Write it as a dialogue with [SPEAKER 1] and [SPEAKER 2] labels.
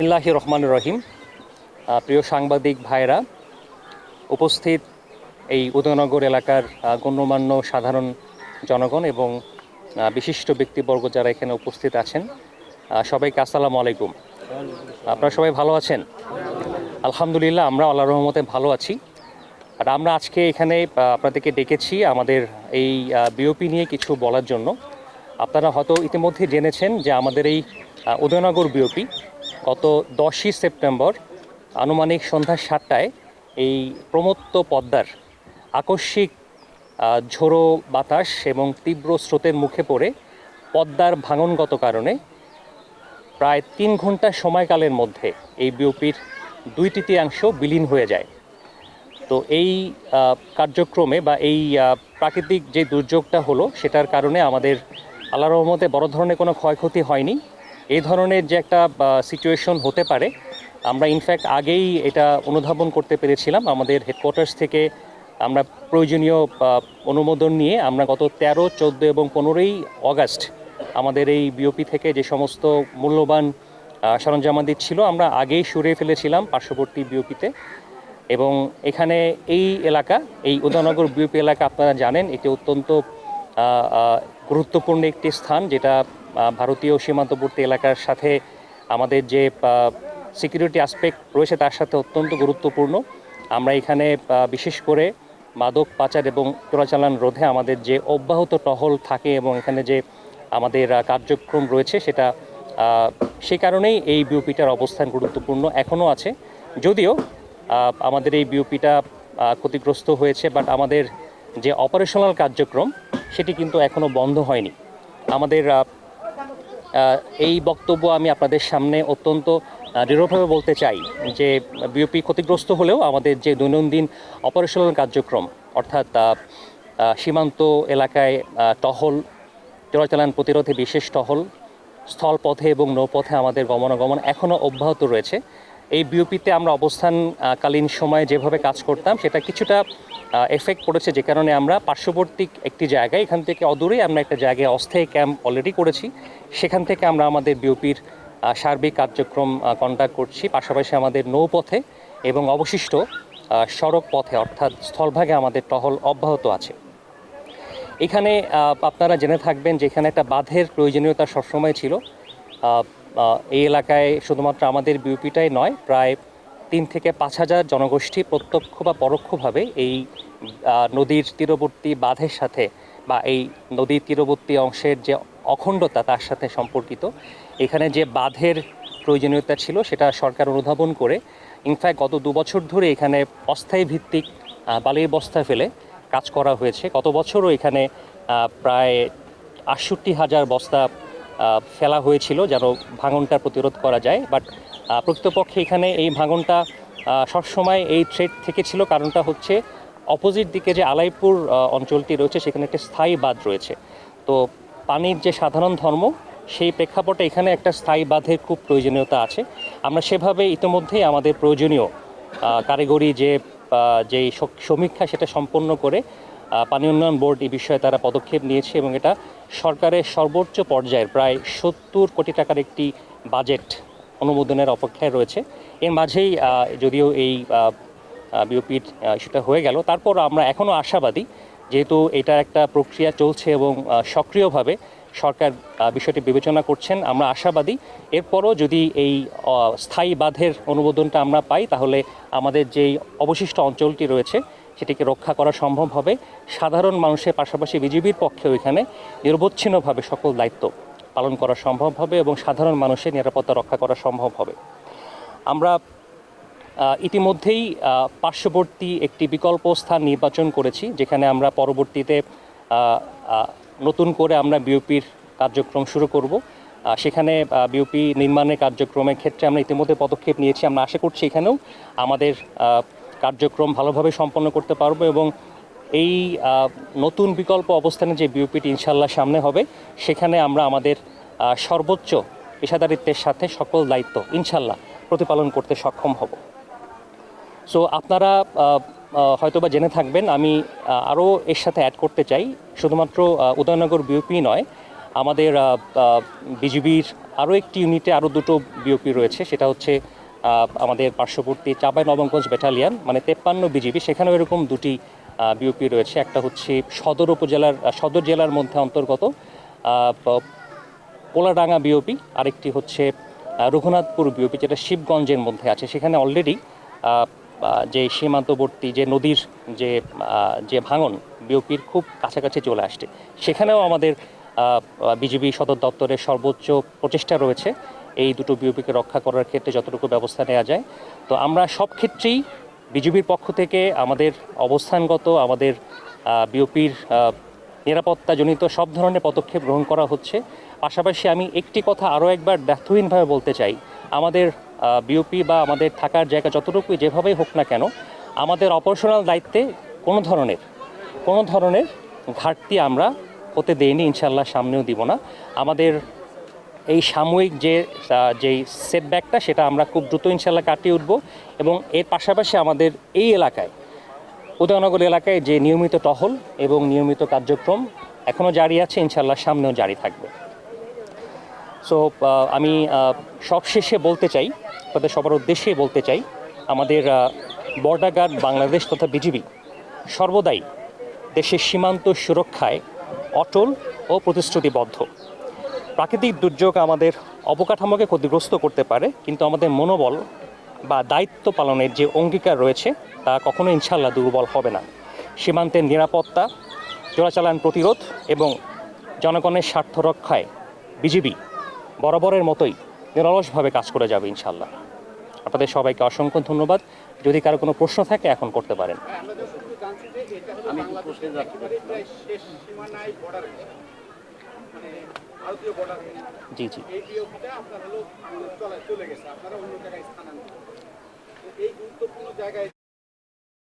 [SPEAKER 1] বিসমিল্লাহ রহমান রহিম প্রিয় সাংবাদিক ভাইরা উপস্থিত এই উদয়নগর এলাকার গণ্যমান্য সাধারণ জনগণ এবং বিশিষ্ট ব্যক্তিবর্গ যারা এখানে উপস্থিত আছেন সবাইকে আসসালামু আলাইকুম। আপনারা সবাই ভালো আছেন? আলহামদুলিল্লাহ, আমরা আল্লাহ রহমতে ভালো আছি। আর আমরা আজকে এখানে আপনাদেরকে ডেকেছি আমাদের এই বিওপি নিয়ে কিছু বলার জন্য। আপনারা হয়তো ইতিমধ্যে জেনেছেন যে আমাদের এই উদয়নগর বিওপি গত দশই সেপ্টেম্বর আনুমানিক সন্ধ্যা সাতটায় এই প্রমত্ত পদ্মার আকস্মিক ঝোড়ো বাতাস এবং তীব্র স্রোতের মুখে পড়ে পদ্মার ভাঙনগত কারণে প্রায় তিন ঘণ্টা সময়কালের মধ্যে এই বিওপির দুই তৃতীয়াংশ বিলীন হয়ে যায়। তো এই কার্যক্রমে বা এই প্রাকৃতিক যে দুর্যোগটা হলো সেটার কারণে আমাদের আল্লাহ রহমতে বড় ধরনের কোনো ক্ষয়ক্ষতি হয়নি। এই ধরনের যে একটা সিচুয়েশন হতে পারে, আমরা ইনফ্যাক্ট আগেই এটা অনুধাবন করতে পেরেছিলাম। আমাদের হেডকোয়ার্টার্স থেকে আমরা প্রয়োজনীয় অনুমোদন নিয়ে আমরা গত তেরো, চোদ্দ এবং পনেরোই অগাস্ট আমাদের এই বিওপি থেকে যে সমস্ত মূল্যবান সরঞ্জামাদি ছিল, আমরা আগেই সরিয়ে ফেলেছিলাম পার্শ্ববর্তী বিওপিতে এবং এখানে এই এলাকা, এই উদয়নগর বিওপি এলাকা আপনারা জানেন, এটি অত্যন্ত গুরুত্বপূর্ণ একটি স্থান, যেটা ভারতীয় সীমান্তবর্তী এলাকার সাথে আমাদের যে সিকিউরিটি অ্যাসপেক্ট রয়েছে তার সাথে অত্যন্ত গুরুত্বপূর্ণ। আমরা এখানে বিশেষ করে মাদক পাচার এবং চোরাচালান রোধে আমাদের যে অব্যাহত টহল থাকে এবং এখানে যে আমাদের কার্যক্রম রয়েছে সেটা সে কারণেই এই বিউপিটার অবস্থান গুরুত্বপূর্ণ এখনও আছে। যদিও আমাদের এই বিউপিটা ক্ষতিগ্রস্ত হয়েছে, বাট আমাদের যে অপারেশনাল কার্যক্রম সেটি কিন্তু এখনও বন্ধ হয়নি। আমাদের এই বক্তব্য আমি আপনাদের সামনে অত্যন্ত দৃঢ়ভাবে বলতে চাই যে বিওপি ক্ষতিগ্রস্ত হলেও আমাদের যে দৈনন্দিন অপারেশনাল কার্যক্রম, অর্থাৎ সীমান্ত এলাকায় টহল চলাচলান প্রতিরোধে বিশেষ টহল, স্থলপথে এবং নৌপথে আমাদের গমনাগমন এখনও অব্যাহত রয়েছে। এই বিওপিতে আমরা অবস্থানকালীন সময়ে যেভাবে কাজ করতাম, সেটা কিছুটা এফেক্ট পড়েছে যে কারণে আমরা পার্শ্ববর্তী একটি জায়গায়, এখান থেকে অদূরেই আমরা একটা জায়গায় অস্থায়ী ক্যাম্প অলরেডি করেছি। সেখান থেকে আমরা আমাদের বিওপির সার্বিক কার্যক্রম কন্ডাক্ট করছি, পাশাপাশি আমাদের নৌপথে এবং অবশিষ্ট সড়ক পথে, অর্থাৎ স্থলভাগে আমাদের টহল অব্যাহত আছে। এখানে আপনারা জেনে থাকবেন যে এখানে একটা বাঁধের প্রয়োজনীয়তা সবসময় ছিল। এই এলাকায় শুধুমাত্র আমাদের বিউপিটাই নয়, প্রায় তিন থেকে পাঁচ হাজার জনগোষ্ঠী প্রত্যক্ষ বা পরোক্ষভাবে এই নদীর তীরবর্তী বাঁধের সাথে বা এই নদীর তীরবর্তী অংশের যে অখণ্ডতা তার সাথে সম্পর্কিত। এখানে যে বাঁধের প্রয়োজনীয়তা ছিল সেটা সরকার অনুধাবন করে ইনফ্যাক্ট গত দু বছর ধরে এখানে অস্থায়ী ভিত্তিক বালির বস্তা ফেলে কাজ করা হয়েছে। গত বছরও এখানে প্রায় আটষট্টি হাজার বস্তা ফেলা হয়েছিল যেন ভাঙনটা প্রতিরোধ করা যায়। বাট প্রকৃতপক্ষে এখানে এই ভাঙনটা সবসময় এই থ্রেড থেকে ছিল। কারণটা হচ্ছে অপোজিট দিকে যে আলাইপুর অঞ্চলটি রয়েছে, সেখানে একটা স্থায়ী বাঁধ রয়েছে। তো পানির যে সাধারণ ধর্ম, সেই প্রেক্ষাপটে এখানে একটা স্থায়ী বাঁধের খুব প্রয়োজনীয়তা আছে। আমরা সেভাবে ইতিমধ্যেই আমাদের প্রয়োজনীয় কারিগরি যে যেই সমীক্ষা, সেটা সম্পন্ন করে পানি উন্নয়ন বোর্ড এই বিষয়ে তারা পদক্ষেপ নিয়েছে এবং এটা সরকারের সর্বোচ্চ পর্যায়ের প্রায় সত্তর কোটি টাকার একটি বাজেট অনুমোদনের অপেক্ষায় রয়েছে। এর মাঝেই যদিও এই বিওপির ইস্যুটা হয়ে গেল, তারপর আমরা এখনও আশাবাদী যেহেতু এটা একটা প্রক্রিয়া চলছে এবং সক্রিয়ভাবে সরকার বিষয়টি বিবেচনা করছেন, আমরা আশাবাদী। এরপরও যদি এই স্থায়ী বাঁধের অনুমোদনটা আমরা পাই, তাহলে আমাদের যেই অবশিষ্ট অঞ্চলটি রয়েছে সেটিকে রক্ষা করা সম্ভব হবে। সাধারণ মানুষের পাশাপাশি বিজিবির পক্ষেও এখানে নিরবচ্ছিন্নভাবে সকল দায়িত্ব পালন করা সম্ভব হবে এবং সাধারণ মানুষের নিরাপত্তা রক্ষা করা সম্ভব হবে। আমরা ইতিমধ্যেই পার্শ্ববর্তী একটি বিকল্প স্থান নির্বাচন করেছি, যেখানে আমরা পরবর্তীতে নতুন করে আমরা বিওপির কার্যক্রম শুরু করব। সেখানে বিওপি নির্মাণের কার্যক্রমের ক্ষেত্রে আমরা ইতিমধ্যে পদক্ষেপ নিয়েছি। আমরা আশা করছি এখানেও আমাদের কার্যক্রম ভালোভাবে সম্পন্ন করতে পারব এবং এই নতুন বিকল্প অবস্থানে যে বিওপিটি ইনশাল্লাহ সামনে হবে সেখানে আমরা আমাদের সর্বোচ্চ পেশাদারিত্বের সাথে সকল দায়িত্ব ইনশাল্লাহ প্রতিপালন করতে সক্ষম হব। সো আপনারা আহ, হয়তোবা জেনে থাকবেন আমি আরও এর সাথে অ্যাড করতে চাই। শুধুমাত্র উদয়নগর বিউপি নয় আমাদের বিজিবির আরও একটি ইউনিটে আরও দুটো বিওপি রয়েছে সেটা হচ্ছে আমাদের পার্শ্ববর্তী চাপাই নবমগঞ্জ ব্যাটালিয়ান মানে তেপ্পান্ন বিজিবি, সেখানেও এরকম দুটি বিওপি রয়েছে। একটা হচ্ছে সদর উপজেলার সদর জেলার মধ্যে অন্তর্গত পোলাডাঙ্গা বিওপি, আরেকটি হচ্ছে রঘুনাথপুর বিওপি, যেটা শিবগঞ্জের মধ্যে আছে। সেখানে অলরেডি যে সীমান্তবর্তী যে নদীর যে যে ভাঙন, বিওপির খুব কাছাকাছি চলে আসছে। সেখানেও আমাদের বিজেপি সদর দপ্তরের সর্বোচ্চ প্রচেষ্টা রয়েছে। এই দুটো বিওপিকে রক্ষা করার ক্ষেত্রে যতটুকু ব্যবস্থা নেওয়া যায়। তো আমরা সব ক্ষেত্রেই বিজেপির পক্ষ থেকে আমাদের অবস্থানগত, আমাদের বিওপির নিরাপত্তাজনিত সব ধরনের পদক্ষেপ গ্রহণ করা হচ্ছে। পাশাপাশি আমি একটি কথা আরও একবার ব্যর্থহীনভাবে বলতে চাই। আমাদের বিওপি বা আমাদের থাকার জায়গা যতটুকুই যেভাবেই হোক না কেন, আমাদের অপারেশনাল দায়িত্বে কোনো ধরনের কোনো ধরনের ঘাটতি আমরা হতে দেইনি ইনশাল্লাহ সামনেও দিব না। আমাদের এই সাময়িক যে যেই সেটব্যাকটা সেটা আমরা খুব দ্রুত ইনশাল্লাহ কাটিয়ে উঠব এবং এর পাশাপাশি আমাদের এই এলাকায়, উদয়নগর এলাকায় যে নিয়মিত টহল এবং নিয়মিত কার্যক্রম এখনও জারি আছে ইনশাল্লাহ সামনেও জারি থাকবে। সো আমি সবশেষে বলতে চাই তাদের সবার উদ্দেশ্যেই বলতে চাই, আমাদের বর্ডার গার্ড বাংলাদেশ তথা বিজিবি সর্বদাই দেশের সীমান্ত সুরক্ষায় অটল ও প্রতিশ্রুতিবদ্ধ। প্রাকৃতিক দুর্যোগ আমাদের অবকাঠামোকে ক্ষতিগ্রস্ত করতে পারে কিন্তু আমাদের মনোবল বা দায়িত্ব পালনের যে অঙ্গীকার রয়েছে তা কখনো ইনশাল্লাহ দুর্বল হবে না। সীমান্তের নিরাপত্তা চোরাচালান প্রতিরোধ এবং জনগণের স্বার্থ রক্ষায় বিজিবি বরাবরের মতোই নিরলসভাবে কাজ করে যাবে ইনশাল্লাহ আপনাদের সবাইকে অসংখ্য ধন্যবাদ। যদি কারও কোনো প্রশ্ন থাকে এখন করতে পারেন।
[SPEAKER 2] আমি
[SPEAKER 1] জি জি।
[SPEAKER 3] এই বিওপিটা আপনার হলো চলে চলে গেছে। আপনারা অন্য জায়গায় স্থানান্তর। তো এই গুরুত্বপূর্ণ জায়গায়